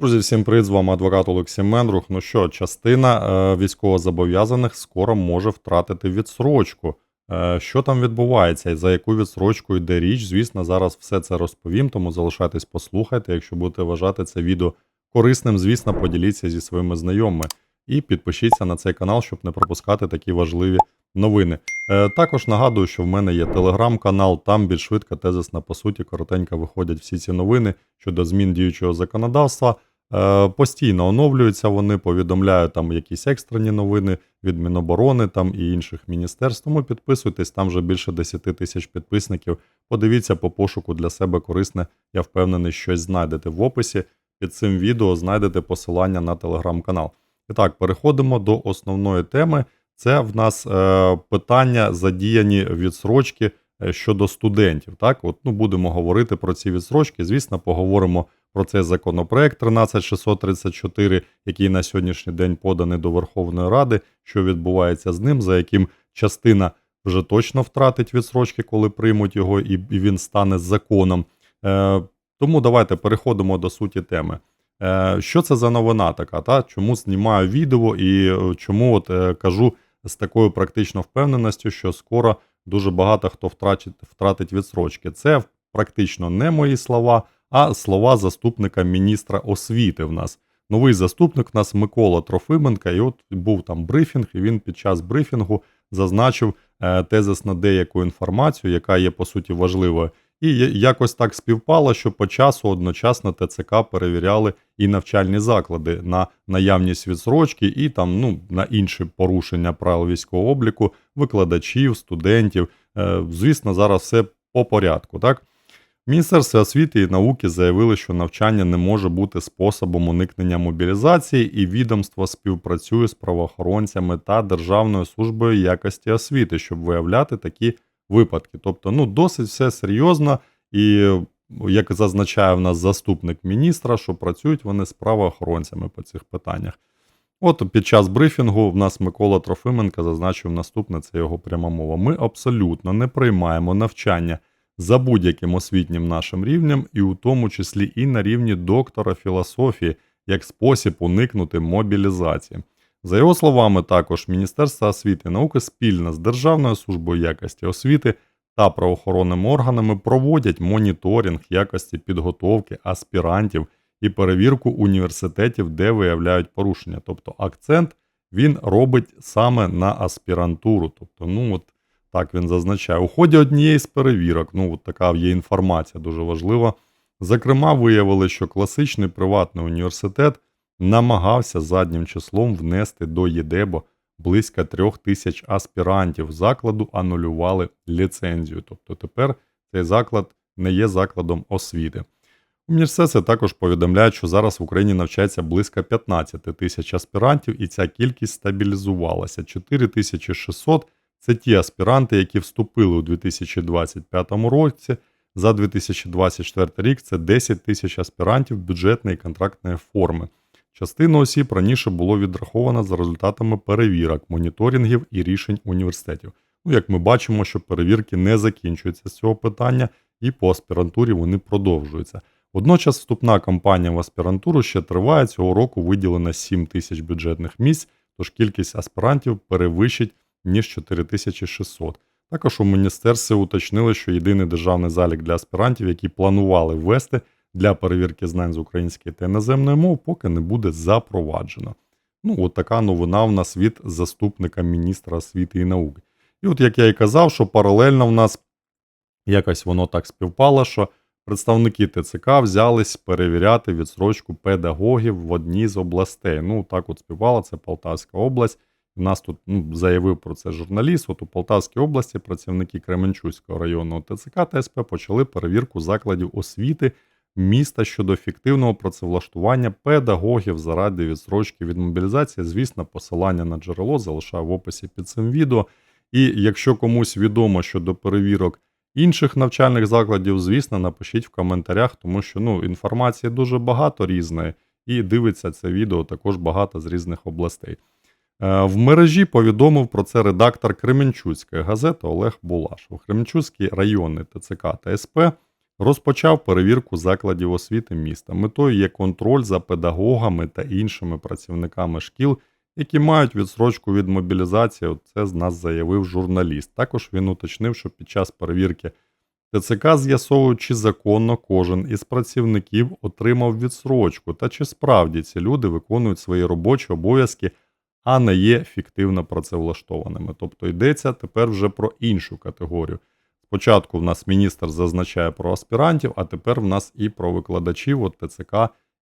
Друзі, всім привіт, з вами адвокат Олексій Мендрух. Ну що, частина е, військовозобов'язаних скоро може втратити відсрочку. Е, що там відбувається і за яку відсрочку йде річ? Звісно, зараз все це розповім, тому залишайтесь, послухайте. Якщо будете вважати це відео корисним, звісно, поділіться зі своїми знайомими і підпишіться на цей канал, щоб не пропускати такі важливі новини. Е, також нагадую, що в мене є телеграм-канал, там більш швидко, тезисно, по суті, коротенько виходять всі ці новини щодо змін діючого законодавства. Е, Постійно оновлюються вони, повідомляють там якісь екстрені новини від Міноборони там і інших міністерств. Тому підписуйтесь, там вже більше 10 тисяч підписників. Подивіться по пошуку для себе корисне. Я впевнений, щось знайдете в описі. Під цим відео знайдете посилання на телеграм-канал. І так, переходимо до основної теми. Це в нас е, питання задіяні відсрочки е, щодо студентів. Так, от ну будемо говорити про ці відсрочки. Звісно, поговоримо про цей законопроект 13634, який на сьогоднішній день поданий до Верховної Ради, що відбувається з ним, за яким частина вже точно втратить відсрочки, коли приймуть його, і, він стане законом. Е, тому давайте переходимо до суті теми. Е, що це за новина така? Та? Чому знімаю відео і е, чому от, е, кажу з такою практично впевненістю, що скоро дуже багато хто втратить, втратить відсрочки. Це практично не мої слова, а слова заступника міністра освіти в нас. Новий заступник у нас Микола Трофименка, і от був там брифінг, і він під час брифінгу зазначив е, тезисно деяку інформацію, яка є по суті важливою. І якось так співпало, що по часу одночасно ТЦК перевіряли і навчальні заклади на наявність відсрочки, і там ну на інші порушення правил військового обліку, викладачів, студентів. Е, Звісно, зараз все по порядку. Так Міністерство освіти і науки заявили, що навчання не може бути способом уникнення мобілізації, і відомство співпрацює з правоохоронцями та Державною службою якості освіти, щоб виявляти такі випадки. Тобто, ну досить все серйозно, і як зазначає в нас заступник міністра, що працюють вони з правоохоронцями по цих питаннях. От під час брифінгу в нас Микола Трофименко зазначив наступне: це його пряма мова. Ми абсолютно не приймаємо навчання за будь-яким освітнім нашим рівнем, і у тому числі і на рівні доктора філософії, як спосіб уникнути мобілізації. За його словами, також Міністерство освіти і науки спільно з Державною службою якості освіти та правоохоронними органами проводять моніторинг якості підготовки аспірантів і перевірку університетів, де виявляють порушення. Тобто акцент він робить саме на аспірантуру. Тобто, ну от так він зазначає. У ході однієї з перевірок, ну от така є інформація дуже важлива. Зокрема, виявили, що класичний приватний університет намагався заднім числом внести до ЄДЕБО близько трьох тисяч аспірантів закладу, анулювали ліцензію. Тобто тепер цей заклад не є закладом освіти. У також повідомляють, що зараз в Україні навчається близько 15 тисяч аспірантів, і ця кількість стабілізувалася. 4600 – це ті аспіранти, які вступили у 2025 році. За 2024 рік це 10 тисяч аспірантів бюджетної контрактної форми. Частину осіб раніше було відраховано за результатами перевірок, моніторингів і рішень університетів. Ну, як ми бачимо, що перевірки не закінчуються з цього питання, і по аспірантурі вони продовжуються. Водночас вступна кампанія в аспірантуру ще триває. Цього року виділено 7 тисяч бюджетних місць, тож кількість аспірантів перевищить ніж 4600. Також у міністерстві уточнили, що єдиний державний залік для аспірантів, які планували ввести для перевірки знань з української та іноземної мов, поки не буде запроваджено. Ну, от така новина в нас від заступника міністра освіти і науки. І от як я і казав, що паралельно в нас якось воно так співпало, що представники ТЦК взялись перевіряти відсрочку педагогів в одній з областей. Ну, так от співпало, це Полтавська область. У нас тут ну, заявив про це журналіст. От у Полтавській області працівники Кременчуцького районного ТЦК та СП почали перевірку закладів освіти міста щодо ефективного працевлаштування педагогів заради відсрочки від мобілізації. Звісно, посилання на джерело залишаю в описі під цим відео. І якщо комусь відомо щодо перевірок інших навчальних закладів, звісно, напишіть в коментарях, тому що ну, інформації дуже багато різної, і дивиться це відео також багато з різних областей. Е, В мережі повідомив про це редактор Кременчуцької газети Олег Булашов. Кременчуцький районний ТЦК та СП розпочав перевірку закладів освіти міста. Метою є контроль за педагогами та іншими працівниками шкіл, які мають відсрочку від мобілізації. Це з нас заявив журналіст. Також він уточнив, що під час перевірки ТЦК з'ясовують, чи законно кожен із працівників отримав відсрочку та чи справді ці люди виконують свої робочі обов'язки, а не є фіктивно працевлаштованими. Тобто йдеться тепер вже про іншу категорію. Спочатку в нас міністр зазначає про аспірантів, а тепер в нас і про викладачів. От ТЦК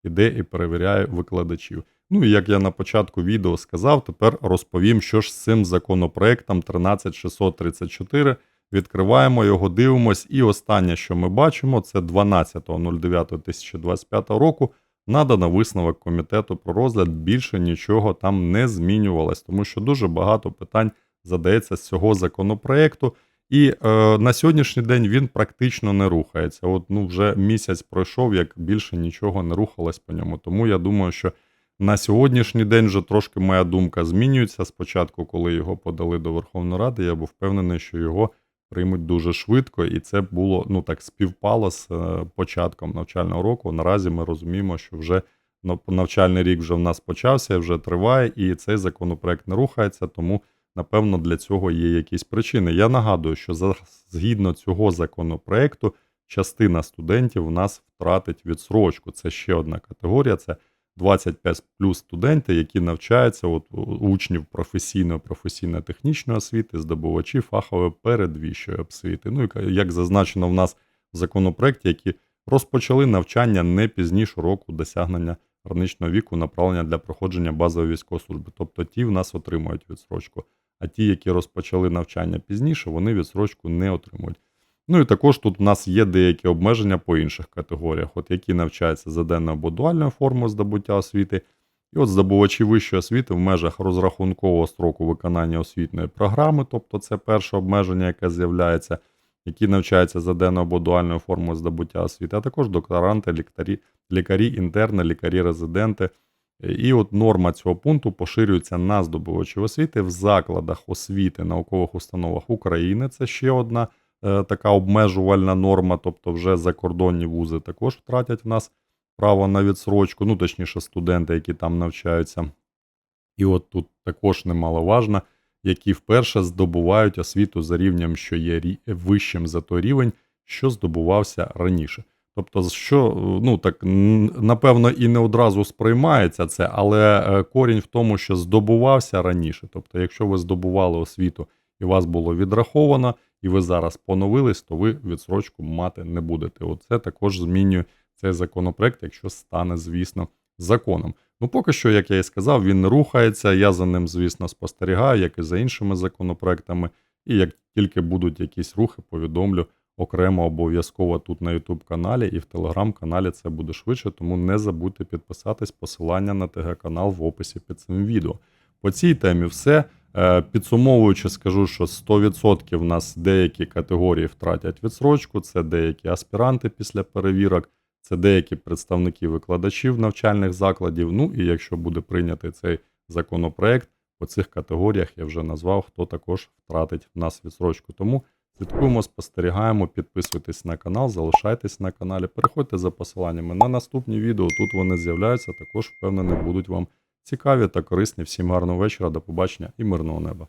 іде і перевіряє викладачів. Ну і як я на початку відео сказав, тепер розповім, що ж з цим законопроектом 13634. Відкриваємо його, дивимось. І останнє, що ми бачимо, це 12.09.2025 року. Надано висновок комітету про розгляд. Більше нічого там не змінювалось, тому що дуже багато питань задається з цього законопроекту. І е, на сьогоднішній день він практично не рухається. От ну вже місяць пройшов, як більше нічого не рухалось по ньому. Тому я думаю, що на сьогоднішній день вже трошки моя думка змінюється. Спочатку, коли його подали до Верховної Ради, я був впевнений, що його приймуть дуже швидко, і це було ну так співпало з е, початком навчального року. Наразі ми розуміємо, що вже навчальний рік вже в нас почався, вже триває, і цей законопроект не рухається, тому. Напевно, для цього є якісь причини. Я нагадую, що за, згідно цього законопроекту частина студентів у нас втратить відсрочку. Це ще одна категорія. Це 25 плюс студенти, які навчаються от, учнів професійної, професійно-технічної освіти, здобувачі фахової передвищої освіти. Ну і як зазначено в нас в законопроекті, які розпочали навчання не пізніше року досягнення граничного віку направлення для проходження базової військової служби. Тобто ті в нас отримують відсрочку а ті, які розпочали навчання пізніше, вони відсрочку не отримують. Ну і також тут у нас є деякі обмеження по інших категоріях, от які навчаються за денною або дуальною формою здобуття освіти. І от здобувачі вищої освіти в межах розрахункового строку виконання освітньої програми, тобто це перше обмеження, яке з'являється, які навчаються за денною або дуальною формою здобуття освіти, а також докторанти, лікарі, лікарі інтерни, лікарі-резиденти. І от норма цього пункту поширюється на здобувачів освіти в закладах освіти наукових установах України. Це ще одна така обмежувальна норма, тобто вже закордонні вузи також втратять в нас право на відсрочку, ну точніше, студенти, які там навчаються. І от тут також немаловажно, які вперше здобувають освіту за рівнем, що є вищим за той рівень, що здобувався раніше. Тобто, що ну так напевно і не одразу сприймається це, але е, корінь в тому, що здобувався раніше. Тобто, якщо ви здобували освіту і вас було відраховано, і ви зараз поновились, то ви відсрочку мати не будете. Оце також змінює цей законопроект, якщо стане, звісно, законом. Ну, поки що, як я і сказав, він не рухається. Я за ним, звісно, спостерігаю, як і за іншими законопроектами. І як тільки будуть якісь рухи, повідомлю окремо обов'язково тут на YouTube каналі і в телеграм-каналі це буде швидше, тому не забудьте підписатись, посилання на ТГ-канал в описі під цим відео. По цій темі все. Е, підсумовуючи, скажу, що 100% в нас деякі категорії втратять відсрочку, це деякі аспіранти після перевірок, це деякі представники викладачів навчальних закладів. Ну і якщо буде прийнятий цей законопроект, по цих категоріях я вже назвав, хто також втратить в нас відсрочку. Тому Слідкуємо, спостерігаємо, підписуйтесь на канал, залишайтесь на каналі, переходьте за посиланнями на наступні відео. Тут вони з'являються, також впевнений, будуть вам цікаві та корисні. Всім гарного вечора, до побачення і мирного неба.